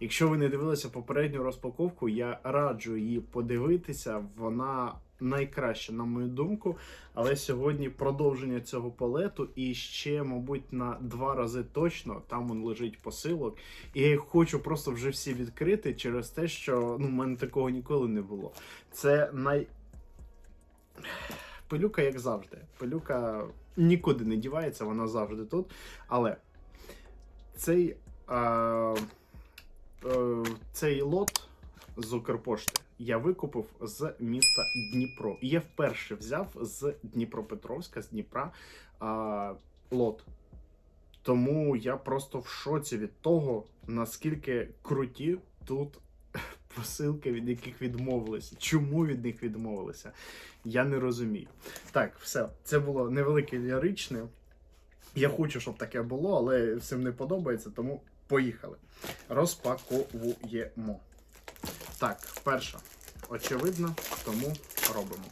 Якщо ви не дивилися попередню розпаковку, я раджу її подивитися. Вона найкраща, на мою думку. Але сьогодні продовження цього палету і ще, мабуть, на два рази точно там он лежить посилок. І я їх хочу просто вже всі відкрити через те, що ну, в мене такого ніколи не було. Це най. Пилюка, як завжди. Пилюка нікуди не дівається, вона завжди тут. Але цей, а, цей лот з Укрпошти я викупив з міста Дніпро. Я вперше взяв з Дніпропетровська, з Дніпра а, лот. Тому я просто в шоці від того, наскільки круті тут посилки, від яких відмовилися. Чому від них відмовилися? Я не розумію. Так, все, це було невелике ліричне. Я хочу, щоб таке було, але всім не подобається, тому поїхали. Розпаковуємо. Так, перша. Очевидно, тому робимо.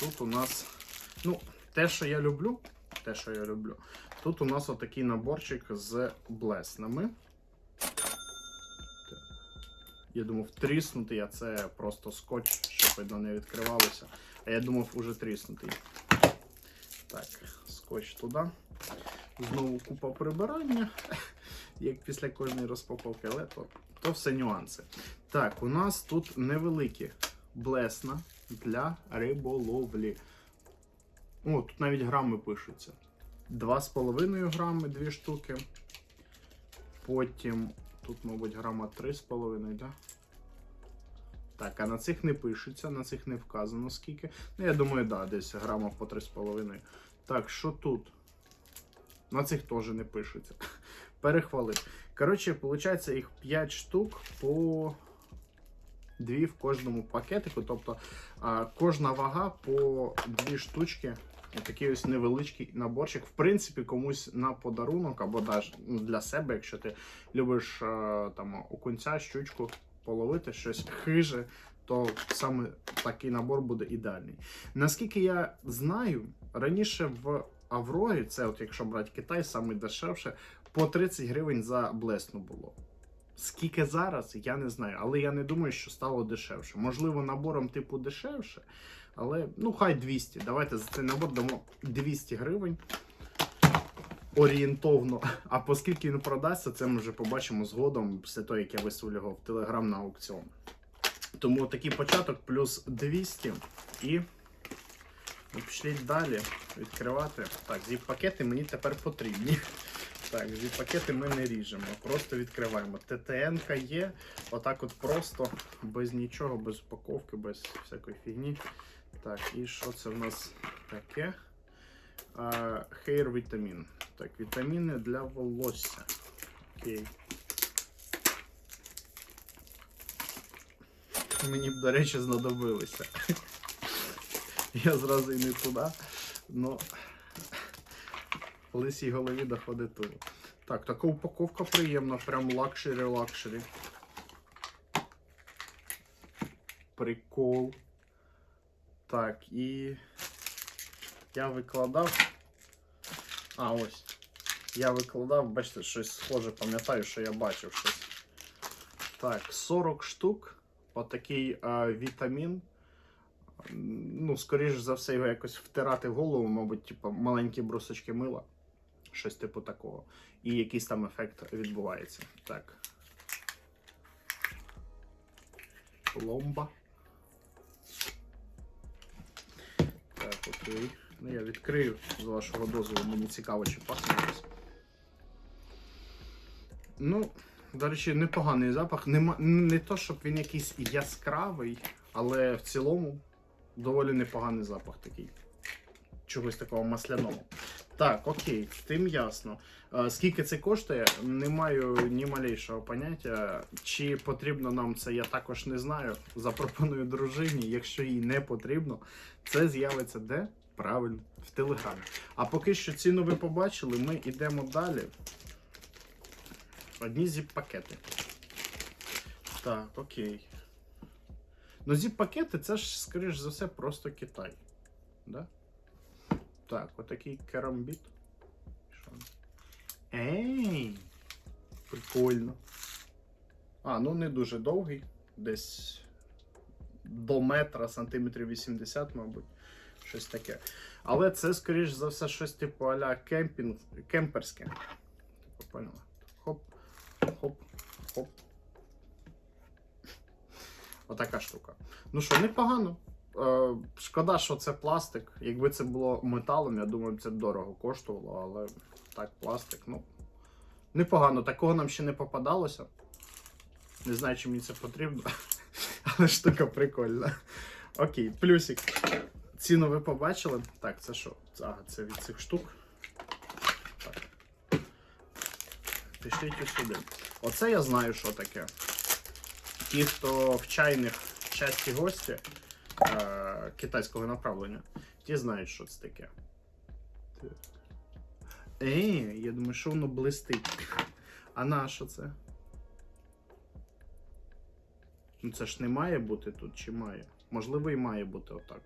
Тут у нас, ну, те, що я люблю, те, що я люблю, тут у нас отакий наборчик з блеснами. Я думав, тріснутий, а це просто скотч, щоб видно не відкривалося. А я думав, уже тріснутий. Так, скотч туди. Знову купа прибирання, як після кожної розпаковки, але то, то все нюанси. Так, у нас тут невеликі блесна для риболовлі. О, тут навіть грами пишуться. 2,5 грами, дві штуки. Потім тут, мабуть, грама 3,5, да? Так, а на цих не пишеться, на цих не вказано скільки. Ну, я думаю, да, десь грама по 3,5. Так, що тут? На цих теж не пишеться. Перехвалив. Коротше, виходить, їх 5 штук по 2 в кожному пакетику. Тобто кожна вага по 2 штучки. Такий ось невеличкий наборчик. В принципі, комусь на подарунок або навіть для себе, якщо ти любиш там окунця, щучку половити, щось хиже, то саме такий набор буде ідеальний. Наскільки я знаю, раніше в Аврорі, це от якщо брати Китай, саме дешевше, по 30 гривень за блесну було. Скільки зараз, я не знаю, але я не думаю, що стало дешевше. Можливо, набором типу дешевше, але ну хай 200. Давайте за цей набор дамо 200 гривень. Орієнтовно. А оскільки він продасться, це ми вже побачимо згодом після того, як я виставлю його в Телеграм на аукціон. Тому такий початок плюс 200 і пішліть далі відкривати. Так, зіп-пакети мені тепер потрібні. Так, зіп-пакети ми не ріжемо, просто відкриваємо. ТТН є, отак от просто, без нічого, без упаковки, без всякої фігні. Так, і що це в нас таке? Hair вітамін. Так, вітаміни для волосся. Окей. Мені б, до речі, знадобилися. Я зразу і не туди. Но в лисій голові доходить туди. Так, така упаковка приємна, прям лакшері-лакшері. Прикол. Так, і я викладав. А, ось. Я викладав, бачите, щось схоже, пам'ятаю, що я бачив щось. Так, 40 штук. Отакий а, вітамін. Ну, скоріш за все, його якось втирати в голову, мабуть, типу, маленькі брусочки мила. Щось типу такого. І якийсь там ефект відбувається. Так. Ломба. Так, окей. Ну, я відкрию з вашого дозволу, мені цікаво, чи пахне щось. Ну, до речі, непоганий запах. Нема, не то, щоб він якийсь яскравий, але в цілому доволі непоганий запах такий. Чогось такого масляного. Так, окей, тим ясно. Скільки це коштує, не маю ні малейшого поняття. Чи потрібно нам це, я також не знаю. Запропоную дружині. Якщо їй не потрібно, це з'явиться де? Правильно, в телеграмі. А поки що ціну ви побачили, ми йдемо далі. Одні зіп-пакети. Так, окей. Ну, зіп-пакети це ж, скоріш за все, просто Китай. Да? Так, отакий керамбіт. Ей! Прикольно. А, ну не дуже довгий. Десь до метра, сантиметрів 80, мабуть. Щось таке. Але це, скоріш за все, щось типу аля кемпінг, кемперське. Типу, поняла? Хоп, хоп, хоп. Отака штука. Ну що, непогано. Е, шкода, що це пластик. Якби це було металом, я думаю, це дорого коштувало, але так, пластик, ну. Непогано, такого нам ще не попадалося. Не знаю, чи мені це потрібно, але штука прикольна. Окей, плюсик. Ціну ви побачили. Так, це що? Ага, це від цих штук. Так. Пішліть ось сюди. Оце я знаю, що таке. Ті, хто в чайних часті гості е, китайського направлення, ті знають, що це таке. Е, я думаю, що воно блистить. А на це? Ну це ж не має бути тут, чи має? Можливо, і має бути отак.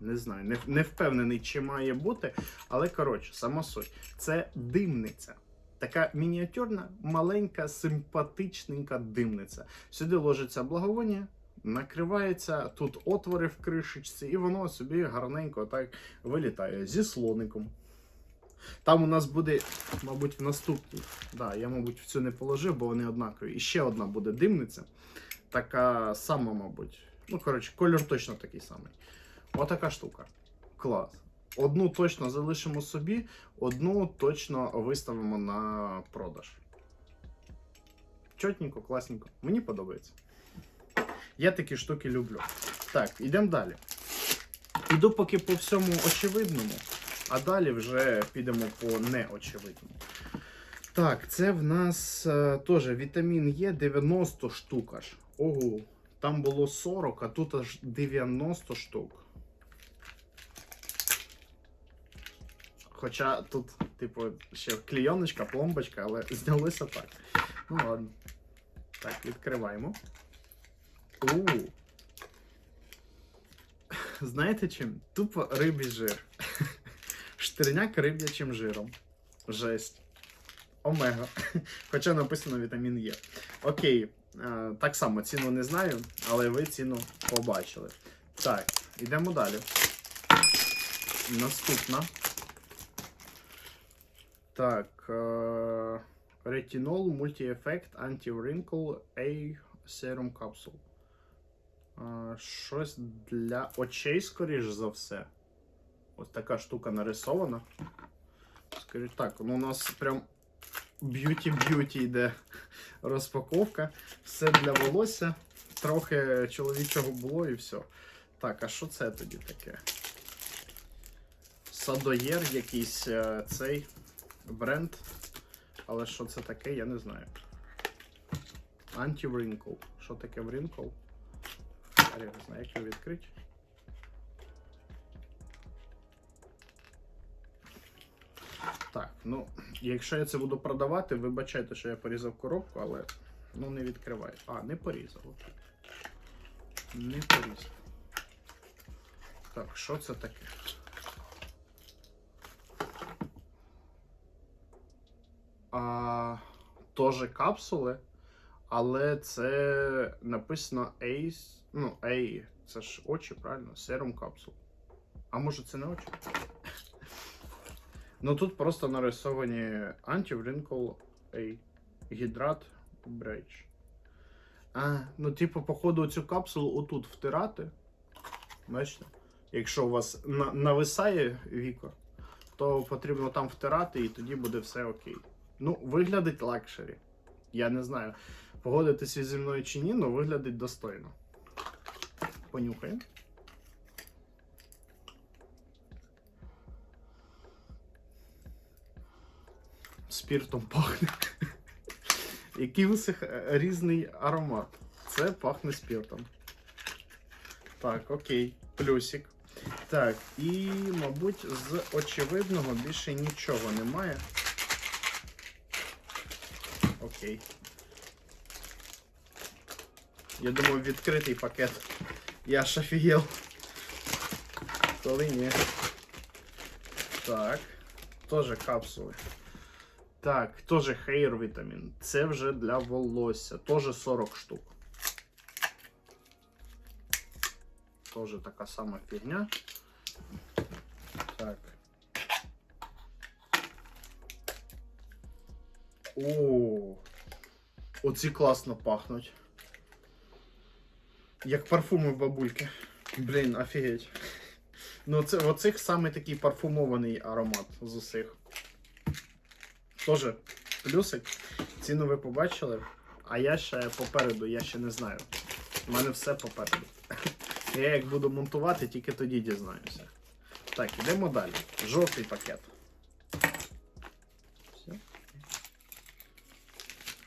Не знаю, не, не впевнений, чи має бути, але коротше, сама суть. Це димниця. Така мініатюрна, маленька, симпатичненька димниця. Сюди ложиться благовоння, накривається тут отвори в кришечці, і воно собі гарненько так вилітає зі слоником. Там у нас буде, мабуть, в наступній. Да, я, мабуть, в цю не положив, бо вони однакові. І ще одна буде димниця. Така сама, мабуть. Ну, коротше, кольор точно такий самий. Отака штука. Клас. Одну точно залишимо собі, одну точно виставимо на продаж. Чотненько, класненько. Мені подобається. Я такі штуки люблю. Так, йдемо далі. Іду поки по всьому очевидному, а далі вже підемо по неочевидному. Так, це в нас е, теж вітамін Е 90 штук аж. Ого, там було 40, а тут аж 90 штук. Хоча тут, типу, ще клейоночка, пломбочка, але знялося так. Ну ладно. Так, відкриваємо. У. Знаєте чим? Тупо рибий жир. Штирняк риб'ячим жиром. Жесть. Омега. Хоча написано вітамін Е. Окей. е, Так само ціну не знаю, але ви ціну побачили. Так, йдемо далі. Наступна. Так. е, Ретинол Multi-Effect Anti-Wrinkle A Serum Щось для очей, скоріш за все. Ось така штука нарисована. Скажіть так, ну у нас прям б'юті-б'юті йде розпаковка. Все для волосся. Трохи чоловічого було і все. Так, а що це тоді таке? Садоєр якийсь е, цей бренд. Але що це таке, я не знаю. Anti-wrinkle. Що таке wrinkle? Я не знаю, як його відкрити. Так, ну, якщо я це буду продавати, вибачайте, що я порізав коробку, але ну не відкриваю. А, не порізав. Не порізав. Так, що це таке? А, Тоже капсули, але це написано Ace. Ну, A, це ж очі, правильно? Serum капсул. А може це не очі? Ну тут просто нарисовані Anti-Wrinkle A. Гідрат Брейдж. Ну, типу, походу, цю капсулу отут втирати. Бачите? Якщо у вас на- нависає віко, то потрібно там втирати і тоді буде все окей. Ну, виглядить лакшері. Я не знаю, погодитися зі мною чи ні, але виглядить достойно. Понюхаємо. Спіртом пахне. Який усіх е, різний аромат. Це пахне спіртом. Так, окей, плюсик. Так, і, мабуть, з очевидного більше нічого немає. Окей. Я думаю, відкритий пакет. Я ж офігел. Коли ні. Так. Тоже капсули. Так, теж hair вітамін. Це вже для волосся. Теж 40 штук. Теж така сама фігня. Так. О, оці класно пахнуть. Як парфуми бабульки. Блін, офігеть. Ну, це оцих саме такий парфумований аромат з усіх. Тоже плюсик. Ціну ви побачили. А я ще попереду, я ще не знаю. У мене все попереду. Я як буду монтувати, тільки тоді дізнаюся. Так, ідемо далі. Жовтий пакет. Все.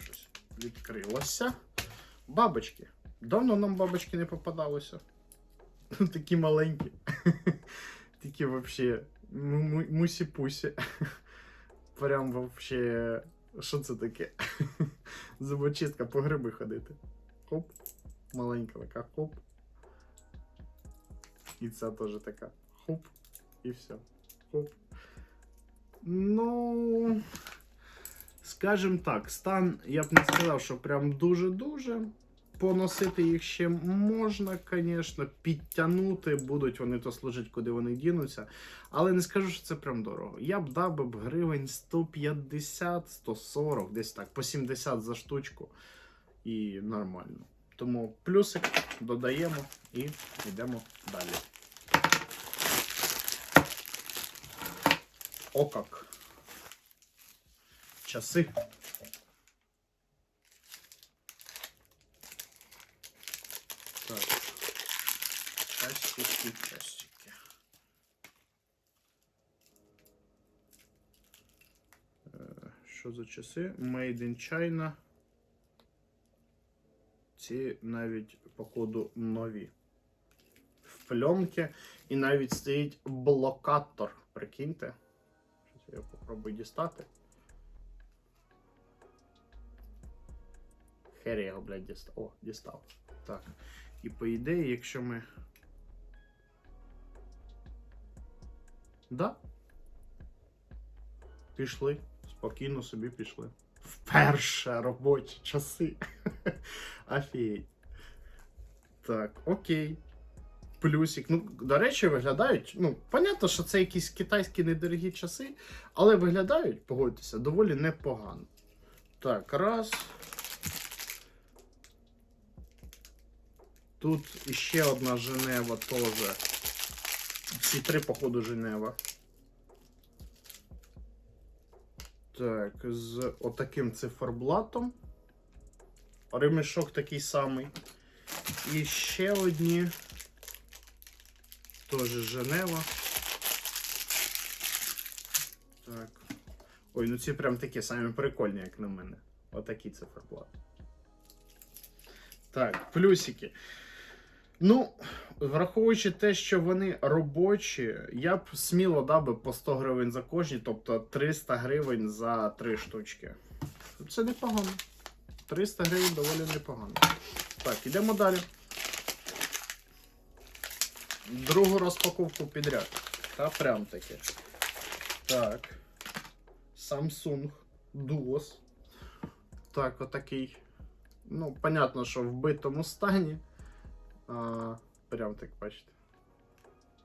Щось відкрилося. Бабочки. Давно нам бабочки не попадалося. Такі маленькі. Такі вообще мусі-пусі. Прям вообще. Що це таке? Зубочистка по гриби ходити. Хоп. Маленька така хоп. І ця теж така. Хоп. І все. Хоп. Ну. Скажем так, стан, я б не сказав, що прям дуже-дуже. Поносити їх ще можна, звісно, підтягнути, будуть вони то служити, куди вони дінуться. Але не скажу, що це прям дорого. Я б дав би гривень 150-140, десь так, по 70 за штучку. І нормально. Тому плюсик додаємо і йдемо далі. О как. Часи. Так. Часики, часики. Е, Що за часи? Made in China. Ці навіть, походу, нові. В пленки. І навіть стоїть блокатор. Прикиньте. Щось я попробую дістати. Хер я його, блядь, дістав. О, дістав. Так. І по ідеї, якщо ми. Да? Пішли. Спокійно собі пішли. Вперше робочі часи. Офігеть. Так, окей. Плюсик. Ну, до речі, виглядають. Ну, понятно, що це якісь китайські недорогі часи, але виглядають, погодьтеся, доволі непогано. Так, раз. Тут іще одна Женева теж. Всі три, походу, Женева. Так, з отаким циферблатом. Ремішок такий самий. І ще одні. Теж Женева. Так. Ой, ну ці прям такі самі прикольні, як на мене. Отакий циферблат. Так, плюсики. Ну, враховуючи те, що вони робочі, я б сміло дав би по 100 гривень за кожні, тобто 300 гривень за 3 штучки. Це непогано. 300 гривень доволі непогано. Так, ідемо далі. Другу розпаковку підряд. Та прям таки. Так. Samsung Duos. Так, отакий. Ну, понятно, що в битому стані. А, прям так бачите.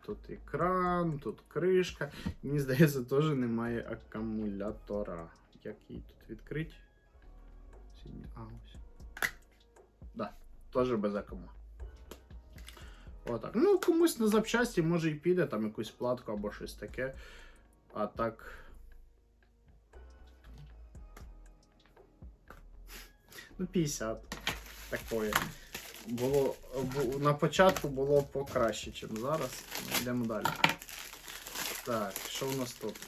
Тут екран, тут кришка. Мені здається, теж немає акумулятора. Як її тут відкрити? А, ось. Да, теж без акума. Отак. Ну, комусь на запчасті може і піде, там якусь платку або щось таке. А так. Ну, 50. Такое. Було, бу- на початку було покраще, ніж зараз. Йдемо далі. Так, що у нас тут?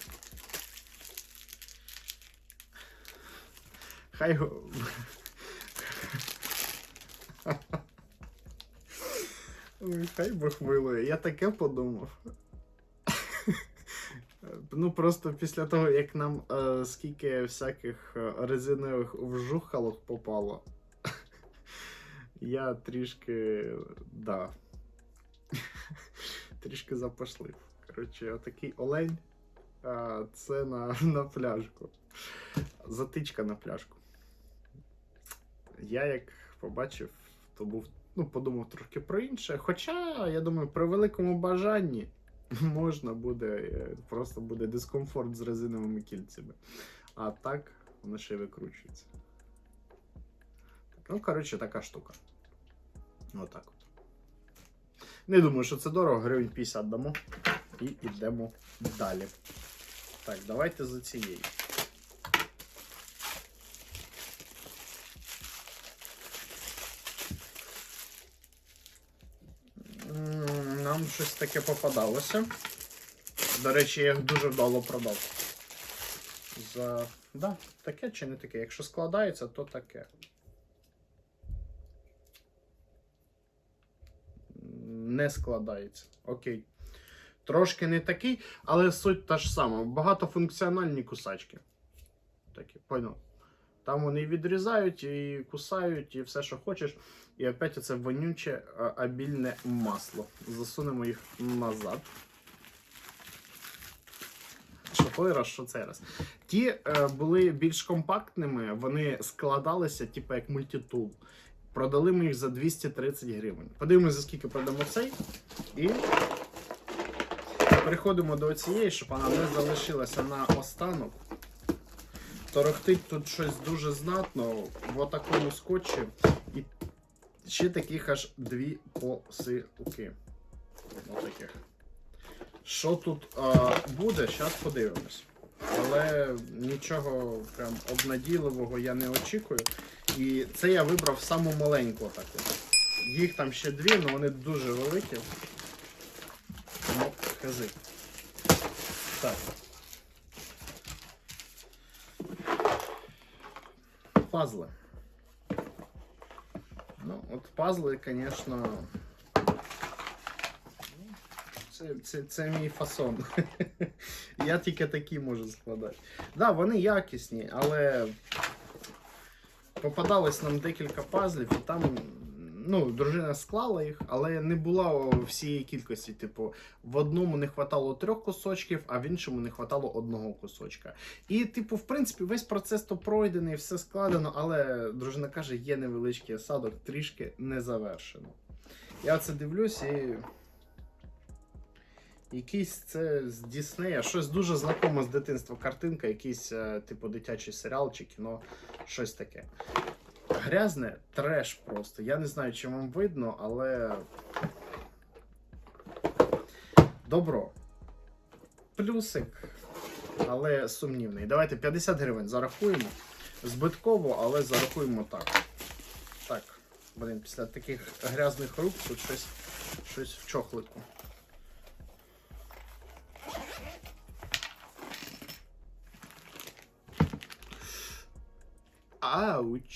Хай. Ой, хай Бог милує. Я таке подумав. Ну просто після того, як нам е, скільки всяких е, резинових вжухалок попало, я трішки. да. трішки запашлив. Коротше, отакий олень. А, це на, на пляжку. затичка на пляшку. Я як побачив, то був, ну, подумав трошки про інше. Хоча, я думаю, при великому бажанні можна буде, просто буде дискомфорт з резиновими кільцями. А так, воно ще й викручується. Ну, коротше, така штука. Отак от. Не думаю, що це дорого, гривень 50 дамо. І йдемо далі. Так, давайте за цією. Нам щось таке попадалося. До речі, я їх дуже вдало продав. За. Да, таке чи не таке? Якщо складається, то таке. Не складається. Окей. Трошки не такий, але суть та ж сама. Багатофункціональні кусачки. Такі, понял. Там вони відрізають, і кусають, і все, що хочеш. І опять оце вонюче обільне масло. Засунемо їх назад. Що той раз, що цей раз. Ті е, були більш компактними, вони складалися, типу як мультитул. Продали ми їх за 230 гривень. Подивимося, за скільки продамо цей. І переходимо до цієї, щоб вона не залишилася на останок. Торохтить тут щось дуже знатно в такому скотчі. І ще таких аж дві посилки. Отаких. Що тут а, буде, зараз подивимось. Але нічого прям обнадійливого я не очікую. І це я вибрав саму маленьку таку. Їх там ще дві, але вони дуже великі. Тому хази. Так. Пазли. Ну, от пазли, звісно. Це, це, це мій фасон. Я тільки такі можу складати. Так, да, вони якісні, але попадалось нам декілька пазлів, і там ну, дружина склала їх, але не було всієї кількості. Типу, в одному не хватало трьох кусочків, а в іншому не хватало одного кусочка. І, типу, в принципі, весь процес то пройдений, все складено, але дружина каже, є невеличкий осадок, трішки не завершено. Я це дивлюсь і. Якийсь це з Діснея, щось дуже знакоме з дитинства. Картинка, якийсь, е, типу, дитячий серіал чи кіно, щось таке. Грязне треш просто. Я не знаю, чи вам видно, але. Добро. Плюсик, але сумнівний. Давайте 50 гривень зарахуємо. Збитково, але зарахуємо так. Так, блин, після таких грязних рук тут щось, щось в чохлику. Ауч.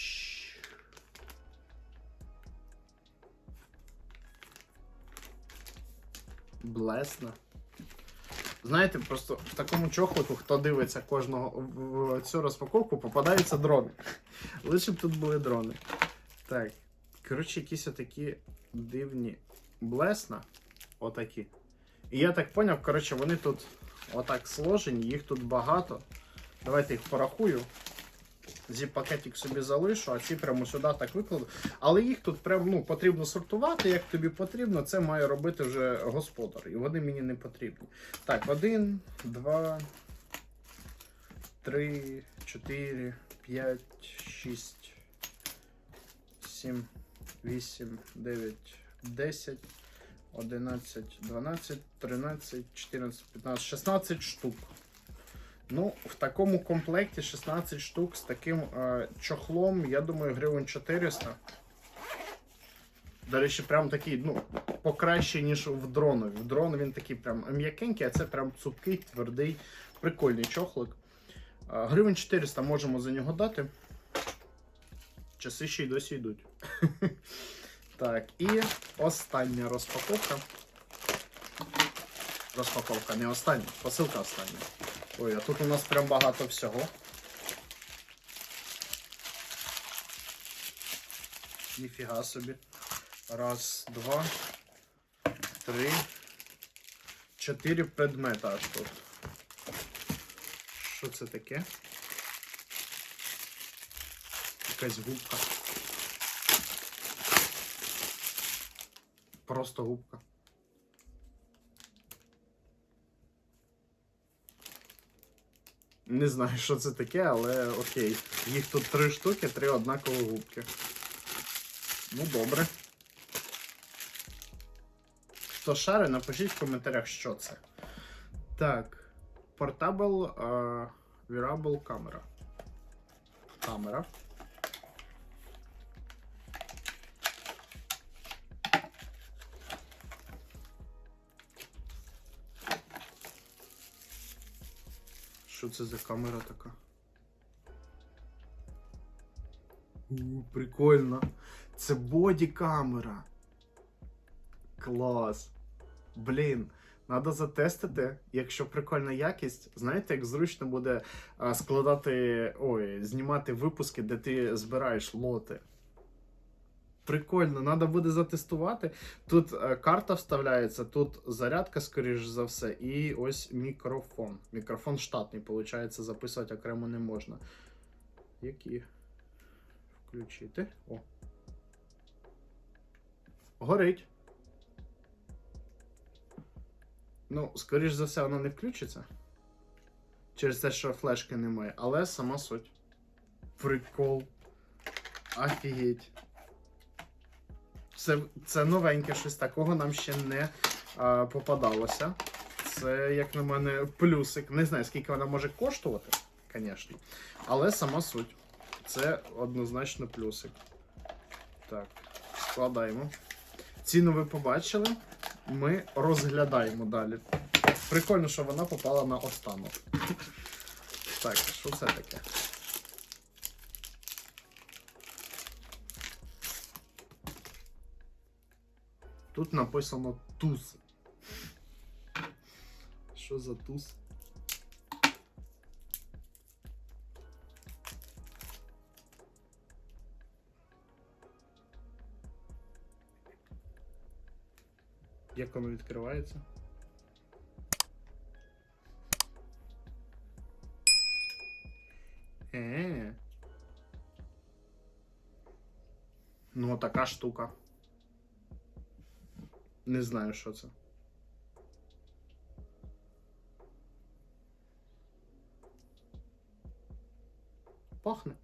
Блесно. Знаєте, просто в такому чохлику, хто дивиться кожного в- цю розпаковку, попадаються дрони. Лише б тут були дрони. Так. Коротше, якісь отакі дивні блесна. Отакі. І я так поняв, коротше, вони тут отак сложені, їх тут багато. Давайте їх порахую. Зіп-пакетик собі залишу, а ці прямо сюди так викладу. Але їх тут прям ну, потрібно сортувати, як тобі потрібно, це має робити вже господар. І вони мені не потрібні. Так, один, два, три, чотири, п'ять, шість, сім, вісім, дев'ять, десять, одинадцять, дванадцять, тринадцять, чотирнадцять, п'ятнадцять, шістнадцять штук. Ну, в такому комплекті 16 штук з таким е, чохлом, я думаю, гривень 400. До речі, прям такий, ну, покраще, ніж в дронові. В дрон він такий прям м'якенький, а це прям цупкий, твердий, прикольний чохлик. Е, гривень 400 можемо за нього дати. Часи ще й досі йдуть. Так, і остання розпаковка. Розпаковка не остання, посилка остання. Ой, а тут у нас прям багато всього. Ніфіга собі. Раз, два, три, чотири предмета аж тут. Що це таке? якась губка. Просто губка. Не знаю, що це таке, але окей. Їх тут три штуки, три однакові губки. Ну, добре. Хто шари, напишіть в коментарях, що це. Так. Portable uh, Wearable Camera. Камера. Це за камера така? У, прикольно. Це боді-камера. Клас. Блін, треба затестити, якщо прикольна якість. Знаєте, як зручно буде складати. Ой, знімати випуски, де ти збираєш лоти. Прикольно, треба буде затестувати. Тут е, карта вставляється, тут зарядка, скоріш за все, і ось мікрофон. Мікрофон штатний, виходить, записувати окремо не можна. Які? Включити. О. Горить. Ну, скоріш за все, воно не включиться. Через те, що флешки немає, але сама суть. Прикол. Офігеть. Це, це новеньке щось такого нам ще не а, попадалося. Це, як на мене, плюсик. Не знаю, скільки вона може коштувати, звісно. Але сама суть. Це однозначно плюсик. Так, складаємо. Ціну ви побачили. Ми розглядаємо далі. Прикольно, що вона попала на останок. Так, що це таке? Тут написано туз. Що за туз? Як воно відкривається? Е. Ну, така штука. Не знаю, що це. Пахне.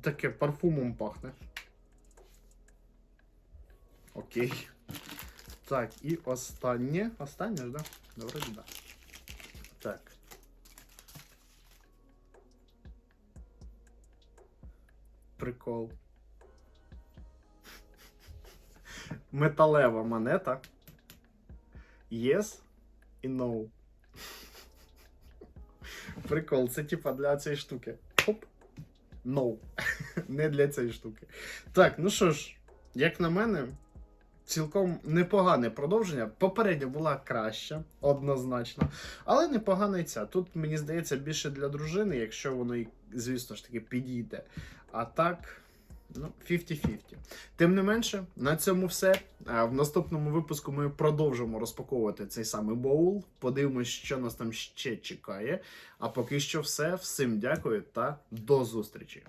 Таке парфумом пахне. Окей. Так, і останнє. Останнє ж, да? Вроді да. Так. Прикол. Металева монета. Yes і no. Прикол, це типа для цієї штуки. Хоп. No. Не для цієї штуки. Так, ну що ж, як на мене, цілком непогане продовження. Попередня була краща, однозначно. Але непогана і ця. Тут, мені здається, більше для дружини, якщо воно, звісно ж таки, підійде. А так. Ну, 50-50. Тим не менше, на цьому все. В наступному випуску ми продовжимо розпаковувати цей самий боул. Подивимось, що нас там ще чекає. А поки що все. Всім дякую та до зустрічі!